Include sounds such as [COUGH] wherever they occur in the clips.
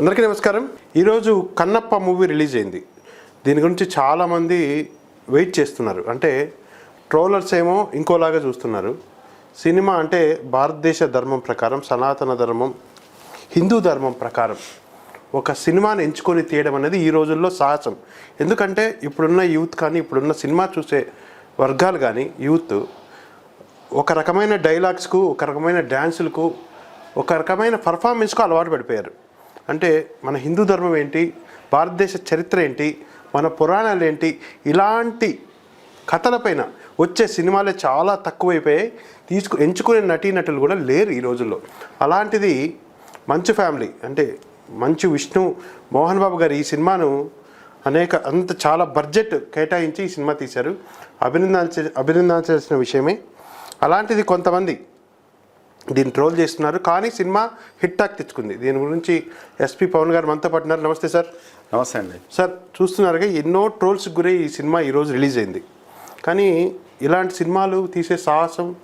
అందరికీ నమస్కారం. ఈరోజు కన్నప్ప మూవీ రిలీజ్ అయింది. దీని గురించి చాలామంది వెయిట్ చేస్తున్నారు. అంటే ట్రోలర్స్ ఏమో ఇంకోలాగా చూస్తున్నారు. సినిమా అంటే భారతదేశ ధర్మం ప్రకారం సనాతన ధర్మం హిందూ ధర్మం ప్రకారం ఒక సినిమాని ఎంచుకొని తీయడం అనేది ఈ రోజుల్లో సాహసం. ఎందుకంటే ఇప్పుడున్న యూత్ కానీ ఇప్పుడున్న సినిమా చూసే వర్గాలు కానీ యూత్ ఒక రకమైన డైలాగ్స్కు ఒక రకమైన డ్యాన్సులకు ఒక రకమైన పర్ఫార్మెన్స్కు అలవాటు పడిపోయారు. అంటే మన హిందూ ధర్మం ఏంటి? భారతదేశ చరిత్ర ఏంటి? మన పురాణాలు ఏంటి? ఇలాంటి కథలపైన వచ్చే సినిమాలే చాలా తక్కువైపోయాయి తీసుకు ఎంచుకునే నటీనటులు కూడా లేరు ఈ రోజుల్లో. అలాంటిది మంచు ఫ్యామిలీ అంటే మంచు విష్ణు మోహన్ బాబు గారు ఈ సినిమాను అనేక అంత చాలా బడ్జెట్ కేటాయించి ఈ సినిమా తీశారు. అభినందించ అభినందించాల్సిన విషయమే. అలాంటిది కొంతమంది దీన్ని ట్రోల్ చేస్తున్నారు. కానీ సినిమా హిట్ టాక్ తెచ్చుకుంది. దీని గురించి ఎస్పి పవన్ గారు మనతో పాటు ఉన్నారు. నమస్తే సార్. నమస్తే అండి. సార్ చూస్తున్నారుగా ఎన్నో ట్రోల్స్ గురై ఈ సినిమా ఈరోజు రిలీజ్ అయింది. కానీ ఇలాంటి సినిమాలు తీసే సాహసం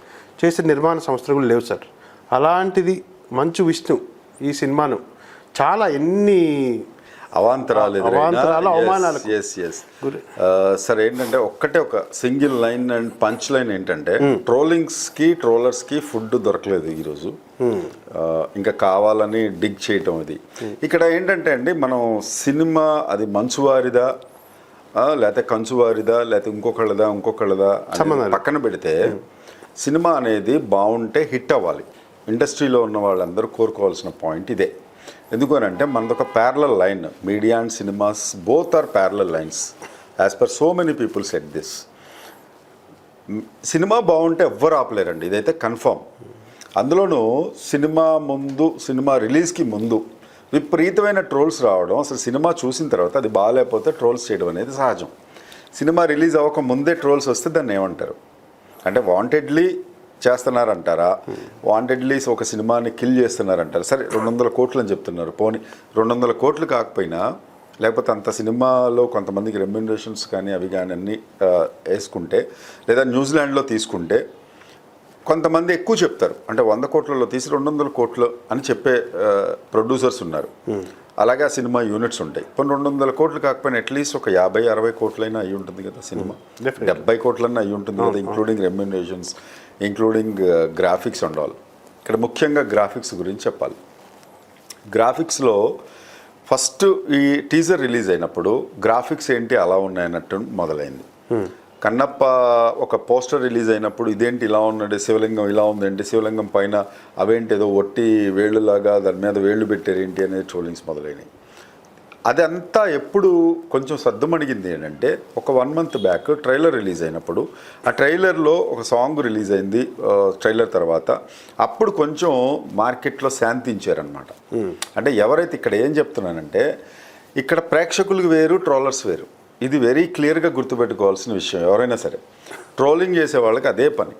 చేసే నిర్మాణ సంస్థలు కూడా లేవు సార్. అలాంటిది మంచు విష్ణు ఈ సినిమాను చాలా ఎన్ని అవాంతరాలు అవాంతరాలు, అవమానాలకు. ఎస్ ఎస్ సార్ ఏంటంటే ఒక్కటే ఒక single line and punch line ఏంటంటే ట్రోలింగ్స్కి ట్రోలర్స్కి ఫుడ్ దొరకలేదు ఈరోజు ఆ, ఇంకా కావాలని డిగ్ చేయటం ఇది ఇక్కడ ఏంటంటే అండి మనం సినిమా అది మంచువారిదా లేకపోతే కంచువారిదా లేకపోతే ఇంకొకళ్ళదా ఇంకొకళ్ళదా పక్కన పెడితే సినిమా అనేది బాగుంటే హిట్ అవ్వాలి. ఇండస్ట్రీలో ఉన్న వాళ్ళందరూ కోరుకోవాల్సిన పాయింట్ ఇదే. ఎందుకు అని అంటే మనది ఒక parallel line media and cinemas both are parallel lines as per so many people set this cinema బాగుంటే ఎవ్వరు ఆపలేరండి. ఇదైతే కన్ఫామ్ అందులోనూ సినిమా ముందు సినిమా రిలీజ్కి ముందు విపరీతమైన ట్రోల్స్ రావడం అసలు సినిమా చూసిన తర్వాత అది బాగాలేకపోతే ట్రోల్స్ చేయడం అనేది సహజం. సినిమా రిలీజ్ అవ్వక ముందే ట్రోల్స్ వస్తే దాన్ని ఏమంటారు? అంటే వాంటెడ్లీ చేస్తున్నారంటారా? వాంటెడ్లీ ఒక సినిమాని కిల్ చేస్తున్నారంటారా? సరే రెండు వందల కోట్లు అని చెప్తున్నారు. పోనీ రెండు వందల కోట్లు కాకపోయినా లేకపోతే అంత సినిమాలో కొంతమందికి రెమ్యునరేషన్స్ కానీ అవి కానీ అన్నీ వేసుకుంటే లేదా న్యూజిలాండ్లో తీసుకుంటే కొంతమంది ఎక్కువ చెప్తారు. అంటే వంద కోట్లలో తీసి రెండు వందల కోట్లు అని చెప్పే ప్రొడ్యూసర్స్ ఉన్నారు. అలాగే ఆ సినిమా యూనిట్స్ ఉంటాయి. కొన్ని రెండు వందల కోట్లు కాకపోయినా అట్లీస్ట్ ఒక యాభై అరవై కోట్లైనా అయి ఉంటుంది కదా సినిమా. Definitely. డెబ్బై కోట్లన్నా అయి ఉంటుంది కదా including remunerations including graphics and all ఇక్కడ ముఖ్యంగా గ్రాఫిక్స్ గురించి చెప్పాలి. గ్రాఫిక్స్లో ఫస్ట్ ఈ టీజర్ రిలీజ్ అయినప్పుడు గ్రాఫిక్స్ ఏంటి అలా ఉన్నాయన్నట్టు మొదలైంది. కన్నప్ప ఒక పోస్టర్ రిలీజ్ అయినప్పుడు ఇదేంటి ఇలా ఉన్నాడు శివలింగం ఇలా ఉందేంటి శివలింగం పైన అవేంటి ఏదో ఒట్టి వేళ్ళులాగా దాని మీద వేళ్ళు పెట్టారు ఏంటి అనేది ట్రోలింగ్స్ మొదలైనవి అదంతా ఎప్పుడు కొంచెం సద్దుమణిగింది ఏంటంటే ఒక one month back trailer release అయినప్పుడు ఆ ట్రైలర్లో ఒక సాంగ్ రిలీజ్ అయింది ట్రైలర్ తర్వాత. అప్పుడు కొంచెం మార్కెట్లో శాంతించారనమాట అంటే ఎవరైతే ఇక్కడ ఏం చెప్తున్నానంటే ఇక్కడ ప్రేక్షకులకు వేరు ట్రోలర్స్ వేరు. ఇది వెరీ క్లియర్గా గుర్తుపెట్టుకోవాల్సిన విషయం. ఎవరైనా సరే ట్రోలింగ్ చేసే వాళ్ళకి అదే పని.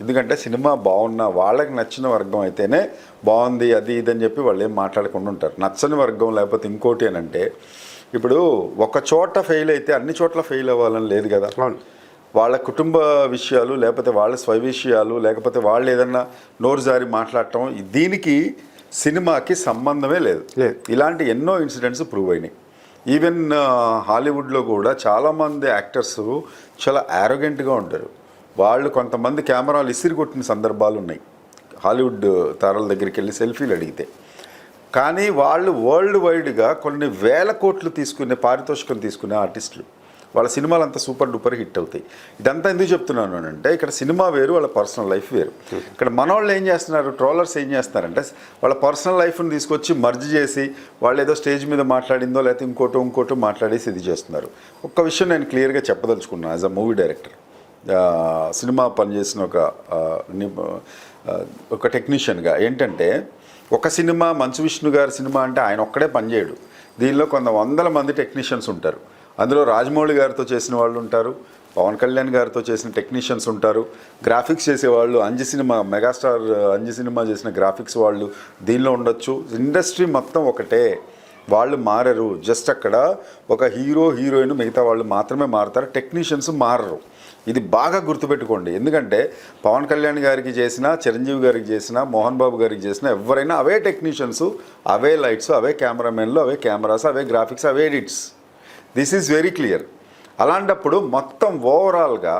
ఎందుకంటే సినిమా బాగున్నా వాళ్ళకి నచ్చిన వర్గం అయితేనే బాగుంది అది ఇది అని చెప్పి వాళ్ళు ఏం మాట్లాడకుండా ఉంటారు. నచ్చని వర్గం లేకపోతే ఇంకోటి అని అంటే ఇప్పుడు ఒక చోట ఫెయిల్ అయితే అన్ని చోట్ల ఫెయిల్ అవ్వాలని లేదు కదా. అవును. వాళ్ళ కుటుంబ విషయాలు లేకపోతే వాళ్ళ స్వయ విషయాలు లేకపోతే వాళ్ళు ఏదన్నా నోరు జారి మాట్లాడటం దీనికి సినిమాకి సంబంధమే లేదు. లేదు. ఇలాంటి ఎన్నో ఇన్సిడెంట్స్ ప్రూవ్ అయినాయి. ఈవెన్ హాలీవుడ్లో కూడా చాలామంది యాక్టర్స్ చాలా యారోగెంట్గా ఉంటారు. వాళ్ళు కొంతమంది కెమెరాలు ఇసిరి కొట్టిన సందర్భాలు ఉన్నాయి హాలీవుడ్ తారల దగ్గరికి వెళ్ళి సెల్ఫీలు అడిగితే. కానీ వాళ్ళు వరల్డ్ వైడ్గా కొన్ని వేల కోట్లు తీసుకునే పారితోషికం తీసుకునే ఆర్టిస్టులు. వాళ్ళ సినిమాలు అంతా సూపర్ డూపర్ హిట్ అవుతాయి. ఇదంతా ఎందుకు చెప్తున్నాను అని అంటే ఇక్కడ సినిమా వేరు వాళ్ళ పర్సనల్ లైఫ్ వేరు. ఇక్కడ మనవాళ్ళు ఏం చేస్తున్నారు ట్రోలర్స్ ఏం చేస్తున్నారంటే వాళ్ళ పర్సనల్ లైఫ్ని తీసుకొచ్చి మర్జ్ చేసి వాళ్ళు ఏదో స్టేజ్ మీద మాట్లాడిందో లేకపోతే ఇంకోటో ఇంకోటో మాట్లాడేసి ఇది చేస్తున్నారు. ఒక్క విషయం నేను క్లియర్గా చెప్పదలుచుకున్నాను as a movie director. Cinema పనిచేసిన ఒక ని- ఒక టెక్నీషియన్గా ఏంటంటే ఒక సినిమా మంచు విష్ణు గారి సినిమా అంటే ఆయన ఒక్కడే పనిచేయడు. దీనిలో కొంత వందల మంది టెక్నీషియన్స్ ఉంటారు. అందులో రాజమౌళి గారితో చేసిన వాళ్ళు ఉంటారు. పవన్ కళ్యాణ్ గారితో చేసిన టెక్నీషియన్స్ ఉంటారు. గ్రాఫిక్స్ చేసేవాళ్ళు Anji cinema megastar Anji cinema చేసిన గ్రాఫిక్స్ వాళ్ళు దీనిలో ఉండొచ్చు. ఇండస్ట్రీ మొత్తం ఒకటే. వాళ్ళు మారరు. జస్ట్ అక్కడ ఒక హీరో హీరోయిన్ మిగతా వాళ్ళు మాత్రమే మారుతారు. టెక్నీషియన్స్ మారరు. ఇది బాగా గుర్తుపెట్టుకోండి. ఎందుకంటే పవన్ కళ్యాణ్ గారికి చేసిన చిరంజీవి గారికి చేసిన మోహన్ బాబు గారికి చేసిన ఎవరైనా అవే టెక్నీషియన్స్ అవే లైట్స్ అవే కెమెరామెన్లు అవే కెమెరాస్ అవే graphics away edits. This is very clear. అలాంటప్పుడు మొత్తం ఓవరాల్గా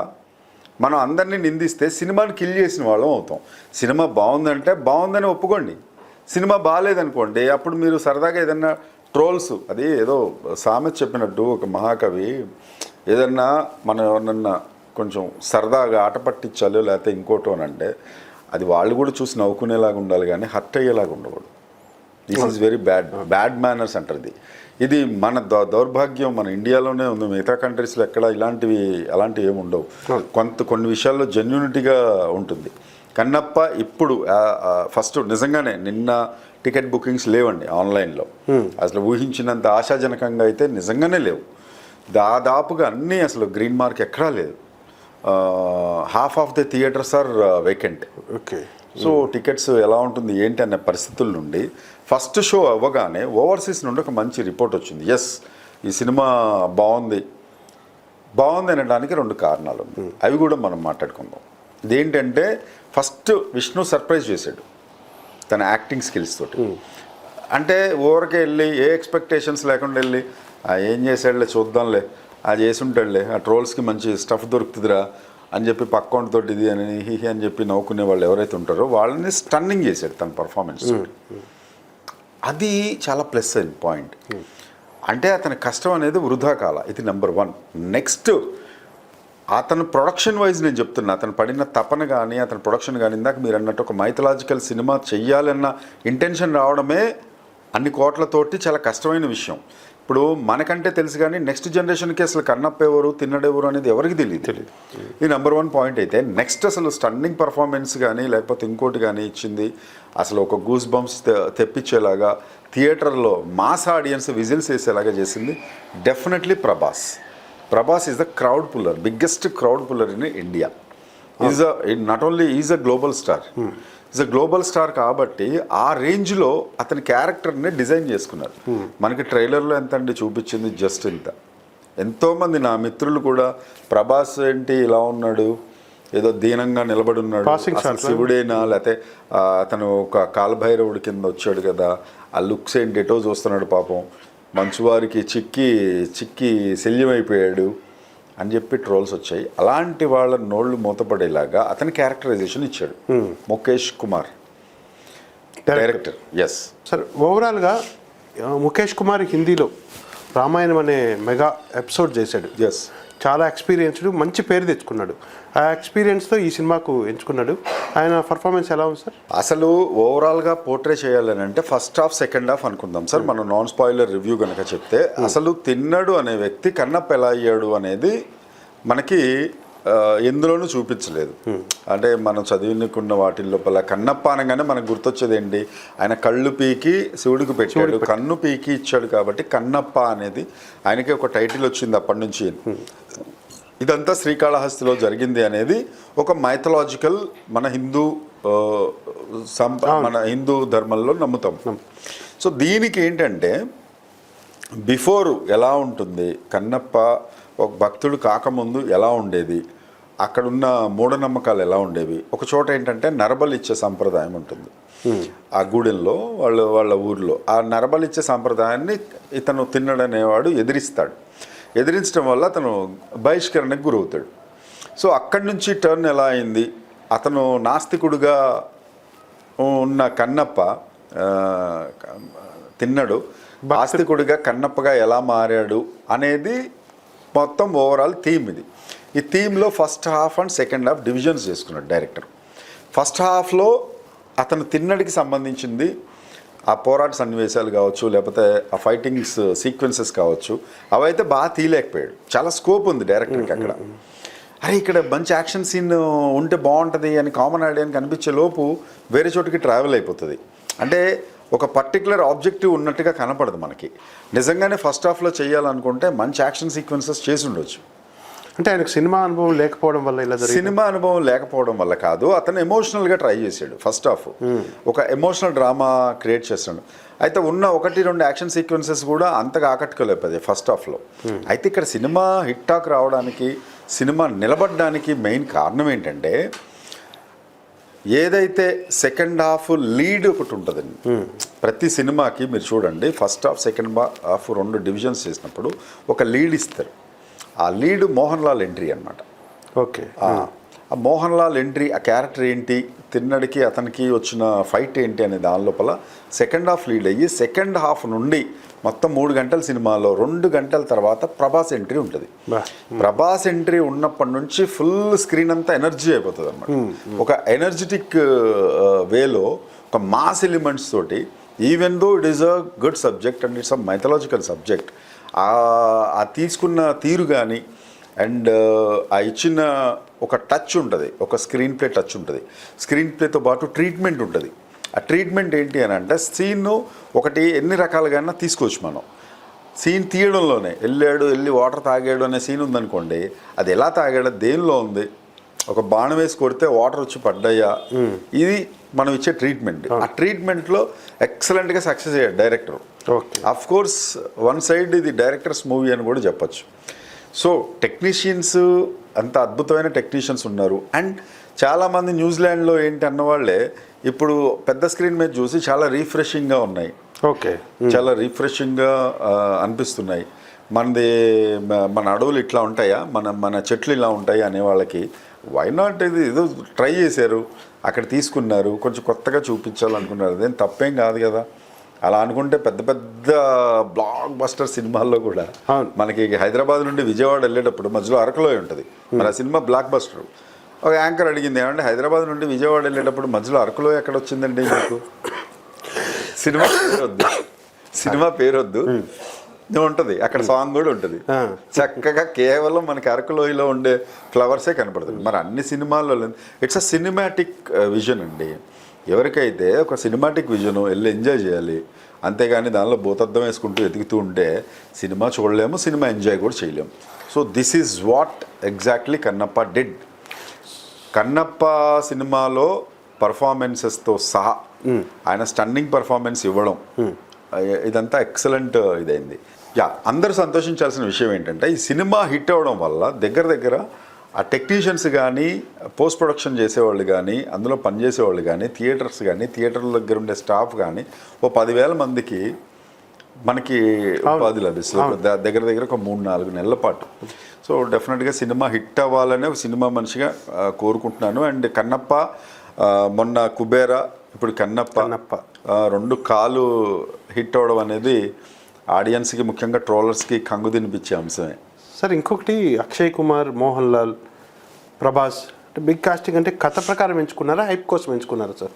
మనం అందరినీ నిందిస్తే సినిమాని కిల్ చేసిన వాళ్ళం అవుతాం. సినిమా బాగుందంటే బాగుందని ఒప్పుకోండి. సినిమా బాగాలేదనుకోండి అప్పుడు మీరు సరదాగా ఏదన్నా ట్రోల్స్ అది ఏదో సామెత చెప్పినట్టు ఒక మహాకవి ఏదన్నా మనం ఎవరినన్నా కొంచెం సరదాగా ఆట పట్టించాలో లేకపోతే ఇంకోటో అని అంటే అది వాళ్ళు కూడా చూసి నవ్వుకునేలాగా ఉండాలి కానీ హర్ట్ అయ్యేలాగా ఉండకూడదు. This is very bad bad manners అంటారు ఇది. ఇది మన దౌర్భాగ్యం మన ఇండియాలోనే ఉంది. మిగతా కంట్రీస్లో ఎక్కడ ఇలాంటివి అలాంటివి ఏమి ఉండవు. కొంత కొన్ని విషయాల్లో జెన్యునిటీగా ఉంటుంది. కన్నప్ప ఇప్పుడు ఫస్ట్ నిజంగానే నిన్న టికెట్ బుకింగ్స్ లేవండి ఆన్లైన్లో. అసలు ఊహించినంత ఆశాజనకంగా అయితే నిజంగానే లేవు. దాదాపుగా అన్నీ అసలు గ్రీన్ మార్క్ ఎక్కడా లేదు. Half of the theatres are vacant okay so tickets ఎలా ఉంటుంది ఏంటి అనే పరిస్థితుల నుండి ఫస్ట్ షో అవ్వగానే ఓవర్సీస్ నుండి ఒక మంచి రిపోర్ట్ వచ్చింది. ఎస్ ఈ సినిమా బాగుంది. బాగుంది అనడానికి రెండు కారణాలు ఉన్నాయి. అవి కూడా మనం మాట్లాడుకుందాం. ఇదేంటంటే ఫస్ట్ విష్ణు సర్ప్రైజ్ చేశాడు తన యాక్టింగ్ స్కిల్స్ తోటి. అంటే ఊరికే వెళ్ళి ఏ ఎక్స్పెక్టేషన్స్ లేకుండా వెళ్ళి "ఆ, ఏం చేసాడులే చూద్దాంలే అది చేసి ఉంటాడులే ఆ ట్రోల్స్కి మంచి స్టఫ్ దొరుకుతుందిరా అని చెప్పి పక్క తోటి ఇది అని హిహి అని చెప్పి నవ్వుకునే వాళ్ళు ఎవరైతే ఉంటారో వాళ్ళని స్టన్నింగ్ చేశాడు తన పర్ఫార్మెన్స్ అది చాలా ప్లస్ అయిన పాయింట్. అంటే అతని కష్టం అనేది వృధా కాల. ఇది నెంబర్ వన్. నెక్స్ట్ అతను ప్రొడక్షన్ వైజ్ నేను చెప్తున్నా అతను పడిన తపన కానీ అతని ప్రొడక్షన్ కానీ ఇందాక మీరు అన్నట్టు ఒక మైథలాజికల్ సినిమా చెయ్యాలన్న ఇంటెన్షన్ రావడమే అన్ని కోట్లతోటి చాలా కష్టమైన విషయం. ఇప్పుడు మనకంటే తెలుసు కానీ నెక్స్ట్ జనరేషన్కి అసలు కన్నప్ప ఎవరు తిన్నడెవరు అనేది ఎవరికి తెలియదు తెలియదు ఇది నెంబర్ వన్ పాయింట్ అయితే నెక్స్ట్ అసలు స్టన్నింగ్ పర్ఫార్మెన్స్ కానీ లేకపోతే ఇంకోటి కానీ ఇచ్చింది అసలు ఒక గూస్ బంప్స్ తెప్పించేలాగా థియేటర్లో మాస్ ఆడియన్స్ విజిల్స్ వేసేలాగా చేసింది definitely Prabhas. Prabhas is the crowd puller biggest crowd puller in India is not only is a global star is a global star కాబట్టి ఆ రేంజ్లో అతని క్యారెక్టర్ని డిజైన్ చేసుకున్నారు. మనకి ట్రైలర్లో ఎంత అండి చూపించింది జస్ట్ ఇంత. ఎంతోమంది నా మిత్రులు కూడా ప్రభాస్ ఏంటి ఇలా ఉన్నాడు ఏదో దీనంగా నిలబడి ఉన్నాడు శివుడేనా? లేకపోతే అతను ఒక కాలభైరవుడి కింద వచ్చాడు కదా ఆ లుక్స్ ఏంటి? ఎటో చూస్తున్నాడు పాపం. మంచువారికి చిక్కి చిక్కి శల్యమైపోయాడు. అని చెప్పి ట్రోల్స్ వచ్చాయి. అలాంటి వాళ్ళ నోళ్ళు మూతపడేలాగా అతని క్యారెక్టరైజేషన్ ఇచ్చాడు. Mukesh Kumar. Director yes sir ఓవరాల్గా ముఖేష్ కుమార్ హిందీలో రామాయణం అనే మెగా ఎపిసోడ్ చేశాడు. ఎస్ చాలా ఎక్స్పీరియన్స్డ్ మంచి పేరు తెచ్చుకున్నాడు. ఆ ఎక్స్పీరియన్స్తో ఈ సినిమాకు ఎంచుకున్నాడు. ఆయన పర్ఫార్మెన్స్ ఎలా ఉంది సార్ అసలు ఓవరాల్గా పోర్ట్రే చేయాలని అంటే ఫస్ట్ హాఫ్ సెకండ్ హాఫ్ అనుకుందాం సార్ మనం నాన్ స్పాయిలర్ రివ్యూ కనుక చెప్తే అసలు తిన్నాడు అనే వ్యక్తి కన్నప్ప ఎలా అయ్యాడు అనేది మనకి ఎందులోనూ చూపించలేదు. అంటే మనం చదివినుకున్న వాటి లోపల కన్నప్ప అనగానే మనకు గుర్తొచ్చేది ఏంటి ఆయన కళ్ళు పీకి శివుడికి పెట్టాడు కన్ను పీకి ఇచ్చాడు కాబట్టి కన్నప్ప అనేది ఆయనకి ఒక టైటిల్ వచ్చింది అప్పటి నుంచి. ఇదంతా శ్రీకాళహస్తిలో జరిగింది అనేది ఒక మైథలాజికల్ మన హిందూ సంప మన హిందూ ధర్మంలో నమ్ముతాం. సో దీనికి ఏంటంటే బిఫోర్ ఎలా ఉంటుంది? కన్నప్ప ఒక భక్తుడు కాకముందు ఎలా ఉండేది? అక్కడున్న మూఢనమ్మకాలు ఎలా ఉండేవి? ఒక చోట ఏంటంటే నరబలి ఇచ్చే సంప్రదాయం ఉంటుంది. ఆ గూడెంలో వాళ్ళ వాళ్ళ ఊర్లో ఆ నరబలి ఇచ్చే సంప్రదాయాన్ని ఇతను తిన్నడనేవాడు ఎదిరిస్తాడు. ఎదిరించడం వల్ల అతను బహిష్కరణకు గురవుతాడు. సో అక్కడి నుంచి టర్న్ ఎలా అయింది? అతను నాస్తికుడుగా ఉన్న కన్నప్ప తిన్నడు. ఆస్తికుడిగా కన్నప్పగా ఎలా మారాడు అనేది మొత్తం ఓవరాల్ థీమ్ ఇది. ఈ థీమ్లో first half and second half divisions చేసుకున్నాడు డైరెక్టర్. ఫస్ట్ హాఫ్లో అతను తిన్నడికి సంబంధించింది ఆ పోరాట సన్నివేశాలు కావచ్చు లేకపోతే ఆ ఫైటింగ్స్ సీక్వెన్సెస్ కావచ్చు అవైతే బాగా తీయలేకపోయాడు. చాలా స్కోప్ ఉంది డైరెక్టర్కి అక్కడ. అరే ఇక్కడ మంచి యాక్షన్ సీన్ ఉంటే బాగుంటుంది అని కామన్ ఐడియాని కనిపించే లోపు వేరే చోటికి ట్రావెల్ అయిపోతుంది. అంటే ఒక పర్టికులర్ ఆబ్జెక్టివ్ ఉన్నట్టుగా కనపడదు మనకి. నిజంగానే ఫస్ట్ హాఫ్లో చేయాలనుకుంటే మంచి యాక్షన్ సీక్వెన్సెస్ చేసి ఉండొచ్చు. అంటే ఆయనకు సినిమా అనుభవం లేకపోవడం వల్ల ఇలా సినిమా అనుభవం లేకపోవడం వల్ల కాదు. అతను ఎమోషనల్గా ట్రై చేశాడు ఫస్ట్ హాఫ్ ఒక ఎమోషనల్ డ్రామా క్రియేట్ చేస్తాడు అయితే ఉన్న ఒకటి రెండు యాక్షన్ సీక్వెన్సెస్ కూడా అంతగా ఆకట్టుకోలేకపోయాయి ఫస్ట్ హాఫ్లో అయితే ఇక్కడ సినిమా హిట్ టాక్ రావడానికి సినిమా నిలబడడానికి మెయిన్ కారణం ఏంటంటే ఏదైతే సెకండ్ హాఫ్ లీడ్ ఒకటి ఉంటుందండి. ప్రతి సినిమాకి మీరు చూడండి ఫస్ట్ హాఫ్ సెకండ్ హాఫ్ రెండు డివిజన్స్ చేసినప్పుడు ఒక లీడ్ ఇస్తారు. ఆ లీడ్ మోహన్ లాల్ ఎంట్రీ అనమాట ఓకే. ఆ మోహన్ లాల్ ఎంట్రీ ఆ క్యారెక్టర్ ఏంటి తిన్నడికి అతనికి వచ్చిన ఫైట్ ఏంటి అనే దాని లోపల సెకండ్ హాఫ్ లీడ్ అయ్యి సెకండ్ హాఫ్ నుండి మొత్తం మూడు గంటల సినిమాలో రెండు గంటల తర్వాత ప్రభాస్ ఎంట్రీ ఉంటుంది. ప్రభాస్ ఎంట్రీ ఉన్నప్పటి నుంచి ఫుల్ స్క్రీన్ అంతా ఎనర్జీ అయిపోతుంది అనమాట ఒక ఎనర్జెటిక్ వేలో ఒక మాస్ ఎలిమెంట్స్ తోటి even though it is a good subject and it's a mythological subject ఆ తీసుకున్న తీరు కానీ అండ్ ఆ ఇచ్చిన ఒక టచ్ ఉంటుంది. ఒక స్క్రీన్ ప్లే టచ్ ఉంటుంది. స్క్రీన్ ప్లేతో పాటు ట్రీట్మెంట్ ఉంటుంది. ఆ ట్రీట్మెంట్ ఏంటి అని అంటే సీన్ ఒకటి ఎన్ని రకాలుగా తీసుకోవచ్చు మనం. సీన్ తీయడంలోనే వెళ్ళాడు వెళ్ళి వాటర్ తాగాడు అనే సీన్ ఉందనుకోండి అది ఎలా తాగాడు దేనిలో ఉంది? ఒక బాణం వేసి కొడితే వాటర్ వచ్చి పడ్డాయా? ఇది మనం ఇచ్చే ట్రీట్మెంట్ ఆ ట్రీట్మెంట్లో ఎక్సలెంట్గా సక్సెస్ అయ్యాడు director of course one side ఇది డైరెక్టర్స్ మూవీ అని కూడా చెప్పొచ్చు. సో టెక్నీషియన్స్ అంత అద్భుతమైన టెక్నీషియన్స్ ఉన్నారు. అండ్ చాలామంది న్యూజిలాండ్లో ఏంటి అన్నవాళ్ళే ఇప్పుడు పెద్ద స్క్రీన్ మీద చూసి చాలా రీఫ్రెషింగ్గా ఉన్నాయి. ఓకే చాలా రిఫ్రెషింగ్గా అనిపిస్తున్నాయి. మనది మన అడవులు ఇట్లా ఉంటాయా? మన మన చెట్లు ఇలా ఉంటాయా అనే వాళ్ళకి వై నాట్ ఇది ఏదో ట్రై చేశారు. అక్కడ తీసుకున్నారు కొంచెం కొత్తగా చూపించాలనుకున్నారు. అదేం తప్పేం కాదు కదా. అలా అనుకుంటే పెద్ద పెద్ద బ్లాక్ బస్టర్ సినిమాల్లో కూడా. మనకి హైదరాబాద్ నుండి విజయవాడ వెళ్ళేటప్పుడు మధ్యలో అరకులో ఉంటుంది. మరి ఆ సినిమా బ్లాక్ బస్టర్ ఒక యాంకర్ అడిగింది ఏమంటే హైదరాబాద్ నుండి విజయవాడ వెళ్ళేటప్పుడు మధ్యలో అరకులో ఎక్కడ వచ్చిందండి మీకు? సినిమా పేరు వద్దు సినిమా పేరు వద్దు ఉంటుంది. అక్కడ సాంగ్ కూడా ఉంటుంది. చక్కగా కేవలం మనకి అరకులోయలో ఉండే ఫ్లవర్సే కనపడుతుంది మరి అన్ని సినిమాల్లో ఇట్స్ అ సినిమాటిక్ విజన్ అండి. ఎవరికైతే ఒక సినిమాటిక్ విజన్ వెళ్ళి ఎంజాయ్ చేయాలి అంతేగాని దానిలో భూతద్దం వేసుకుంటూ ఎదుగుతూ ఉంటే సినిమా చూడలేము సినిమా ఎంజాయ్ కూడా చేయలేము. So this is what exactly Kannappa did Kannappa సినిమాలో పర్ఫార్మెన్సెస్తో సహా ఆయన స్టన్నింగ్ పర్ఫార్మెన్స్ ఇవ్వడం అయ్య- ఇదంతా ఎక్సలెంట్ ఇదైంది. యా అందరూ సంతోషించాల్సిన విషయం ఏంటంటే ఈ సినిమా హిట్ అవ్వడం వల్ల దగ్గర దగ్గర ఆ టెక్నీషియన్స్ కానీ పోస్ట్ ప్రొడక్షన్ చేసేవాళ్ళు కానీ అందులో పనిచేసేవాళ్ళు కానీ థియేటర్స్ కానీ థియేటర్ల దగ్గర ఉండే స్టాఫ్ కానీ ఓ పదివేల మందికి మనకి ఉపాధి లభిస్తుంది. దగ్గర దగ్గర ఒక మూడు నాలుగు నెలల పాటు. సో డెఫినెట్గా సినిమా హిట్ అవ్వాలనే ఒక సినిమా మనిషిగా కోరుకుంటున్నాను. అండ్ కన్నప్ప మొన్న కుబేరా ఇప్పుడు కన్నప్ప రెండు కాలు హిట్ అవ్వడం అనేది ఆడియన్స్కి ముఖ్యంగా ట్రోలర్స్కి కంగు తినిపించే అంశమే. సార్ ఇంకొకటి అక్షయ్ కుమార్ మోహన్ లాల్ ప్రభాస్. అంటే బిగ్ కాస్టింగ్ అంటే కథ ప్రకారం ఎంచుకున్నారా హైప్ కోసం ఎంచుకున్నారా సార్?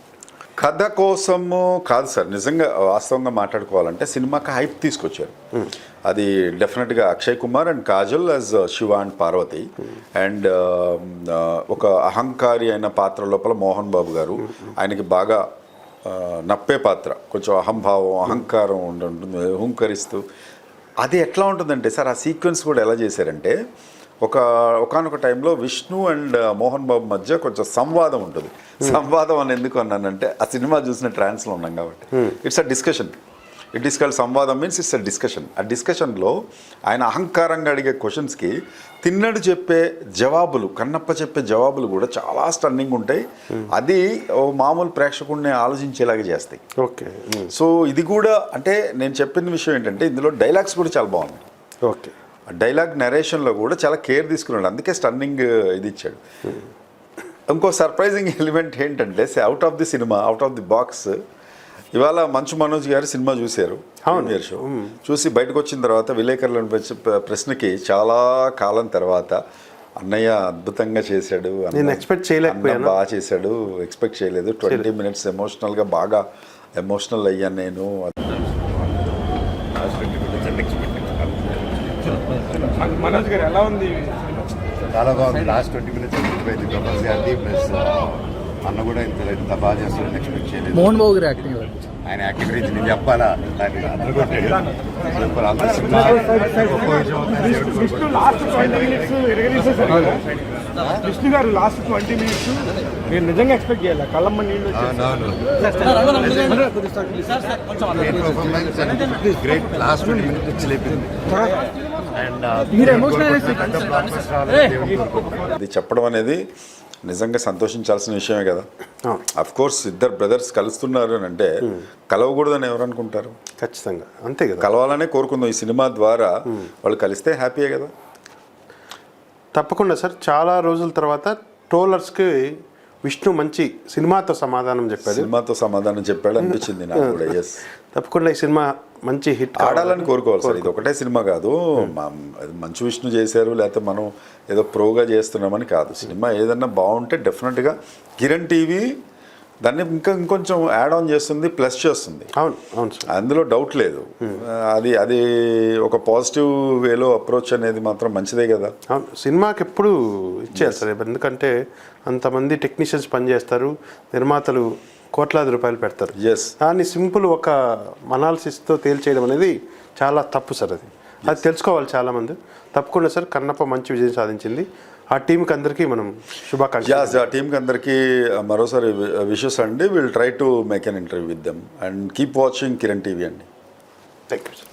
కథ కోసము కాదు సార్. నిజంగా వాస్తవంగా మాట్లాడుకోవాలంటే సినిమాకి హైప్ తీసుకొచ్చారు. అది డెఫినెట్గా Akshay Kumar and Kajal as Shiva and Parvati. And ఒక అహంకారి అయిన పాత్ర లోపల మోహన్ బాబు గారు. ఆయనకి బాగా ఆ, నప్పే పాత్ర. కొంచెం అహంభావం అహంకారం ఉండ- ఉంటుంది హుంకరిస్తూ. అది ఎట్లా ఉంటుందంటే సార్ ఆ సీక్వెన్స్ కూడా ఎలా చేశారంటే ఒక ఒకనొక టైంలో విష్ణు అండ్ మోహన్ బాబు మధ్య కొంచెం సంవాదం ఉంటుంది. సంవాదం అని ఎందుకు అన్నానంటే ఆ సినిమా చూసిన ట్రాన్స్లో ఉన్నాం కాబట్టి. It's a discussion it is called సంవాదం మీన్స్ ఇట్స్ అ డిస్కషన్ ఆ డిస్కషన్లో ఆయన అహంకారంగా అడిగే క్వశ్చన్స్కి తిన్నడు చెప్పే జవాబులు కన్నప్ప చెప్పే జవాబులు కూడా చాలా స్టన్నింగ్ ఉంటాయి. అది మామూలు ప్రేక్షకుడిని ఆలోచించేలాగా చేస్తాయి. ఓకే. సో ఇది కూడా అంటే నేను చెప్పిన విషయం ఏంటంటే ఇందులో డైలాగ్స్ కూడా చాలా బాగున్నాయి. ఓకే. డైలాగ్ నరేషన్లో కూడా చాలా కేర్ తీసుకున్నాడు. అందుకే స్టన్నింగ్ ఇది ఇచ్చాడు. ఇంకో సర్ప్రైజింగ్ ఎలిమెంట్ [LAUGHS] ఏంటంటే out of the cinema out of the box ఇవాళ మంచు మనోజ్ గారు సినిమా చూశారు ప్రీమియర్ షో. చూసి బయటకు వచ్చిన తర్వాత విలేకరులను ప్రశ్న- ప్రశ్నకి చాలా కాలం తర్వాత అన్నయ్య అద్భుతంగా చేశాడు అన్న- నేను expect చేయలేకపోయాను. బాగా చేశాడు ఎక్స్పెక్ట్ చేయలేదు. ట్వంటీ మినిట్స్ ఎమోషనల్గా బాగా ఎమోషనల్ అయ్యాను నేను. మనోజ్ గారు ఎలా ఉంది చాలా బాగుంది. లాస్ట్ ట్వంటీ మినిట్స్ ప్లస్ అన్న కూడా ఇంత ఇంత బాగా చేస్తాడని ఎక్స్పెక్ట్ చేయలేదు మోహన్ బాబు గారి యాక్టింగ్ ఆయన యాక్టింగ్ గురించి నేను చెప్పాలా దాన్ని అందరూ కొట్టాడు సూపర్ అంత సినిమా విష్ణు గారు లాస్ట్ ట్వంటీ మినిట్స్ నేను నిజంగా ఎక్స్పెక్ట్ చేయాలి కళ్ళమ్మ నీళ్ళు great performance great last twenty minutes లేపింది అండ్ మీరు ఎమోషనల్ అది చెప్పడం అనేది నిజంగా సంతోషించాల్సిన విషయమే కదా. అఫ్ కోర్స్ ఇద్దరు బ్రదర్స్ కలుస్తున్నారు అని అంటే కలవకూడదని ఎవరు అనుకుంటారు? ఖచ్చితంగా. అంతే కదా. కలవాలనే కోరుకుందాం ఈ సినిమా ద్వారా. వాళ్ళు కలిస్తే హ్యాపీయే కదా. తప్పకుండా సార్. చాలా రోజుల తర్వాత ట్రోలర్స్కి విష్ణు మంచి సినిమాతో సమాధానం చెప్పాడు. సినిమాతో సమాధానం చెప్పాడు అనిపించింది నాకు కూడా ఎస్ తప్పకుండా ఈ సినిమా మంచి హిట్ ఆడాలని కోరుకోవాలి సార్ ఇది ఒకటే సినిమా కాదు మంచు విష్ణు చేశారు లేకపోతే మనం ఏదో ప్రోగా చేస్తున్నామని కాదు. సినిమా ఏదన్నా బాగుంటే డెఫినెట్గా కిరణ్ టీవీ దాన్ని ఇంకా ఇంకొంచెం యాడ్ ఆన్ చేస్తుంది ప్లస్ చేస్తుంది. అవును అవును అందులో డౌట్ లేదు. అది అది ఒక పాజిటివ్ వేలో అప్రోచ్ అనేది మాత్రం మంచిదే కదా. అవును సినిమాకి ఎప్పుడు ఇచ్చేయాలి సార్. ఎందుకంటే అంతమంది టెక్నీషియన్స్ పనిచేస్తారు నిర్మాతలు కోట్లాది రూపాయలు పెడతారు. ఎస్ దాన్ని సింపుల్ ఒక అనాలిసిస్తో తేల్చేయడం అనేది చాలా తప్పు సార్ అది. అది తెలుసుకోవాలి చాలామంది. తప్పకుండా సార్ కన్నప్ప మంచి విజయం సాధించింది. ఆ టీంకి అందరికీ మనం శుభాకాంక్షలు ఆ టీంకి అందరికీ మరోసారి విషెస్ అండి. Will try to make an interview with them and keep watching Kiran TV అండి. Thank you